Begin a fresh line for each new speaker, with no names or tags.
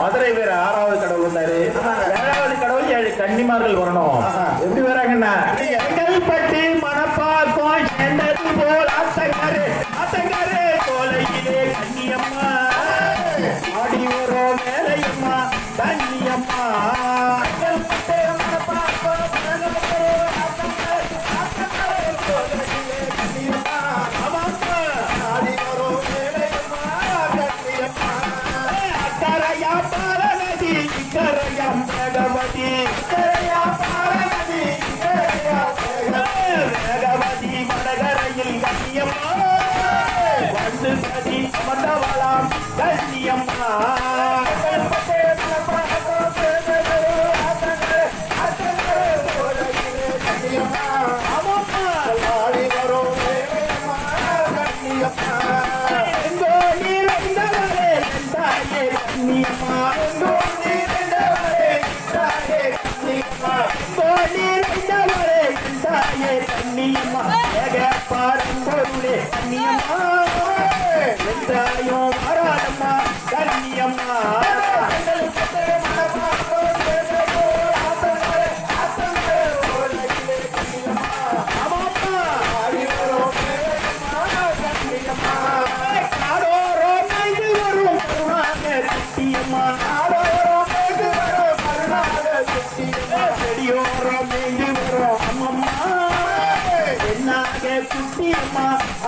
மதுரை
பேர் ஆறாவது கடவுள் வந்தாரு. ஏழாவது கடவுள் ஏழு கன்னிமார்கள் வரணும். எப்படி வராங்கன்னா
பட்டி மனப்பாக்கம் என்னது போல் ஆத்தங்காரு ஆத்தங்காரு கோலையிலே கன்னியம்மா. ஆடி ஒரு வேலையம்மா கன்னியம்மா கண்ணியம்மா வந்து சதி அமர்ந்தவளாம் கண்ணியம்மா